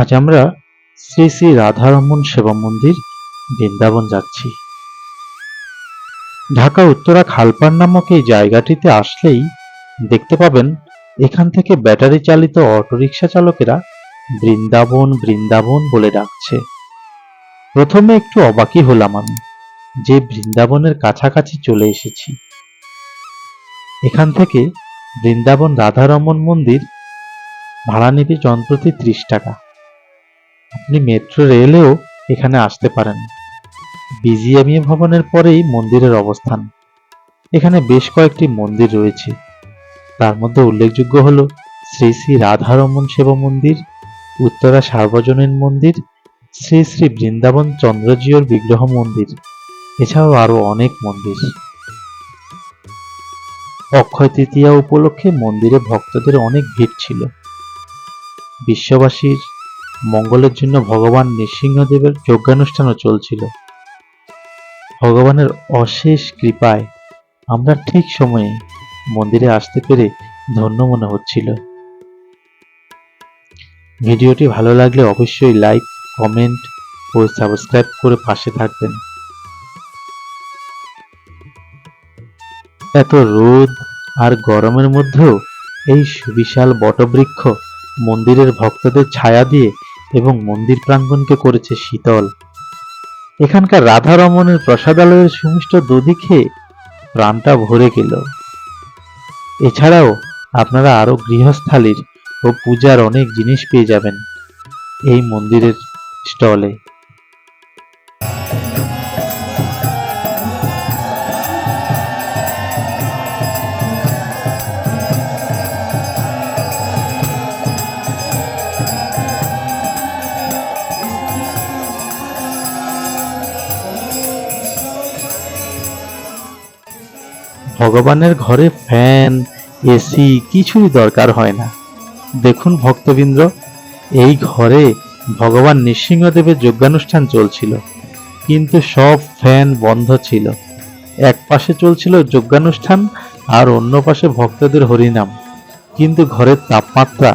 আজ আমরা শ্রী শ্রী রাধারমন সেবা মন্দির বৃন্দাবন যাচ্ছি। ঢাকা, উত্তরা, খালপাড় নামক এই জায়গাটিতে আসলেই দেখতে পাবেন এখান থেকে ব্যাটারি চালিত অটোরিকশা চালকেরা বৃন্দাবন বৃন্দাবন বলে ডাকছে। প্রথমে একটু অবাকই হলাম আমি যে বৃন্দাবনের কাছাকাছি চলে এসেছি। এখান থেকে বৃন্দাবন রাধারমন মন্দির ভাড়া নেবে ত্রিশ টাকা। আপনি মেট্রো রেলেও এখানে আসতে পারেন। বিজিএমইএ ভবনের পরেই মন্দিরের অবস্থান। এখানে বেশ কয়েকটি মন্দির রয়েছে। তার মধ্যে উল্লেখযোগ্য হল শ্রী শ্রী রাধারমন সেবা মন্দির, উত্তরা সার্বজনীন মন্দির, শ্রী শ্রী বৃন্দাবন চন্দ্রজিওর বিগ্রহ মন্দির, এছাড়াও আরও অনেক মন্দির। অক্ষয় তৃতীয়া উপলক্ষে মন্দিরে ভক্তদের অনেক ভিড় ছিল। বিশ্ববাসীর মঙ্গলের জন্য ভগবান নৃসিংহদেবের যজ্ঞানুষ্ঠানও চলছিল। ভগবানের অশেষ কৃপায় আমরা ঠিক সময়ে মন্দিরে আসতে পেরে ধন্য মনে হচ্ছিল। ভিডিওটি ভালো লাগলে অবশ্যই লাইক, কমেন্ট ও সাবস্ক্রাইব করে পাশে থাকবেন। এত রোদ আর গরমের মধ্যেও এই সুবিশাল বটবৃক্ষ মন্দিরের ভক্তদের ছায়া দিয়ে এবং মন্দির প্রাঙ্গণকে করেছে শীতল। এখানকার রাধারমণের প্রসাদালয়ের সুমিষ্ট খেয়ে প্রাণটা ভরে গেল। এছাড়াও আপনারা আরও গৃহস্থালির ও পূজার অনেক জিনিস পেয়ে যাবেন এই মন্দিরের স্টলে। ভগবানের ঘরে ফ্যান, এসি কিছুই দরকার হয় না। দেখুন ভক্তবৃন্দ, এই ঘরে ভগবান নৃসিংহদেবের যজ্ঞানুষ্ঠান চলছিল, কিন্তু সব ফ্যান বন্ধ ছিল। এক পাশে চলছিল যজ্ঞানুষ্ঠান আর অন্য পাশে ভক্তদের হরিনাম, কিন্তু ঘরের তাপমাত্রা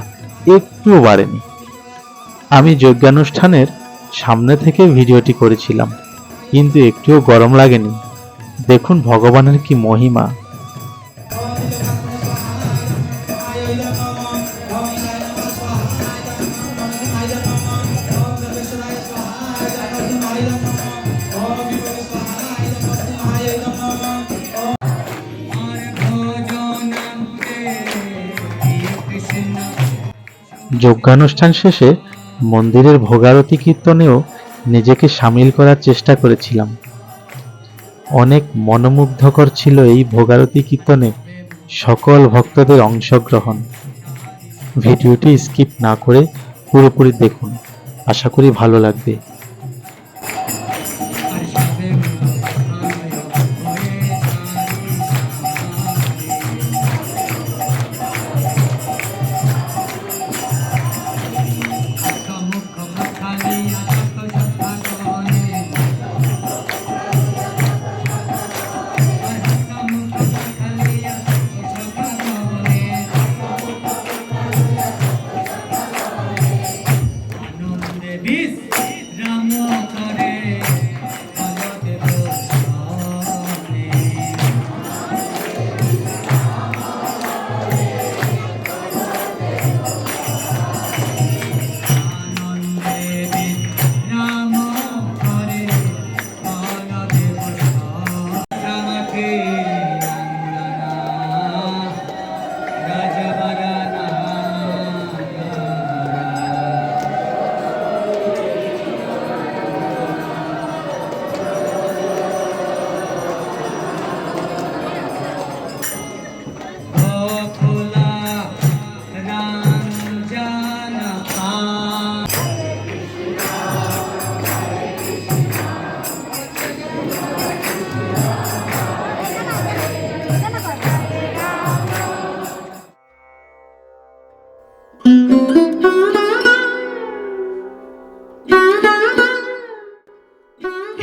একটুও বাড়েনি। আমি যজ্ঞানুষ্ঠানের সামনে থেকে ভিডিওটি করেছিলাম, কিন্তু একটুও গরম লাগেনি। দেখুন ভগবানের কি মহিমা। যজ্ঞানুষ্ঠান শেষে মন্দিরের ভোগারতি কীর্তনেও নিজেকে সামিল করার চেষ্টা করেছিলাম। অনেক মনোমুগ্ধকর ছিল এই ভোগারতি কীর্তনে সকল ভক্তদের অংশগ্রহণ। ভিডিওটি স্কিপ না করে পুরোপুরি দেখুন। আশা করি ভালো লাগবে।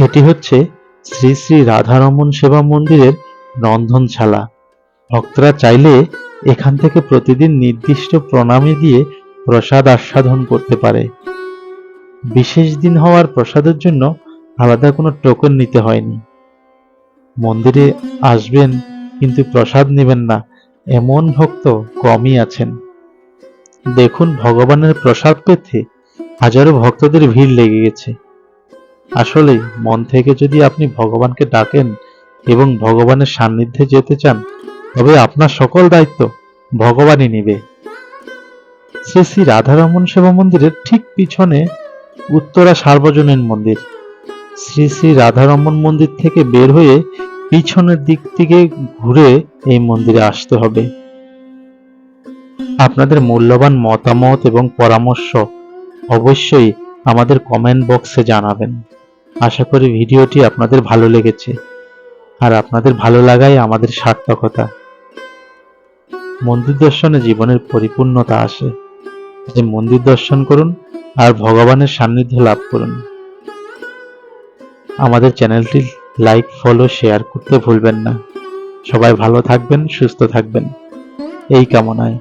এটি হচ্ছে শ্রী শ্রী রাধারমন সেবা মন্দিরের রন্ধনশালা ভক্তরা চাইলে এখান থেকে প্রতিদিন নির্দিষ্ট প্রণামী দিয়ে প্রসাদ আস্বাদন করতে পারে। বিশেষ দিন হওয়ার প্রসাদের জন্য আলাদা কোনো টোকন নিতে হয়নি। মন্দিরে আসবেন কিন্তু প্রসাদ নেবেন না, এমন ভক্ত কমই আছেন। দেখুন ভগবানের প্রসাদ পেতে হাজারো ভক্তদের ভিড় লেগে গেছে। আসলে মন থেকে যদি আপনি ভগবানকে ডাকেন এবং ভগবানের সান্নিধ্যে যেতে চান, তবে আপনার সকল দায়িত্ব ভগবানই নেবে। শ্রী শ্রী রাধারমন সেবা মন্দিরের ঠিক পিছনে উত্তরা সার্বজনীন মন্দির। শ্রী শ্রী রাধারমন মন্দির থেকে বের হয়ে পিছনের দিক থেকে ঘুরে এই মন্দিরে আসতে হবে। আপনাদের মূল্যবান মতামত এবং পরামর্শ অবশ্যই আমাদের কমেন্ট বক্সে জানাবেন। আশা করি ভিডিওটি আপনাদের ভালো লেগেছে। আর আপনাদের ভালো লাগাই আমাদের সার্থকতা। মন্দির দর্শনে জীবনের পরিপূর্ণতা আসে। যে মন্দির দর্শন করুন আর ভগবানের সান্নিধ্য লাভ করুন। আমাদের চ্যানেলটি লাইক, ফলো, শেয়ার করতে ভুলবেন না। সবাই ভালো থাকবেন, সুস্থ থাকবেন। এই কামনায়।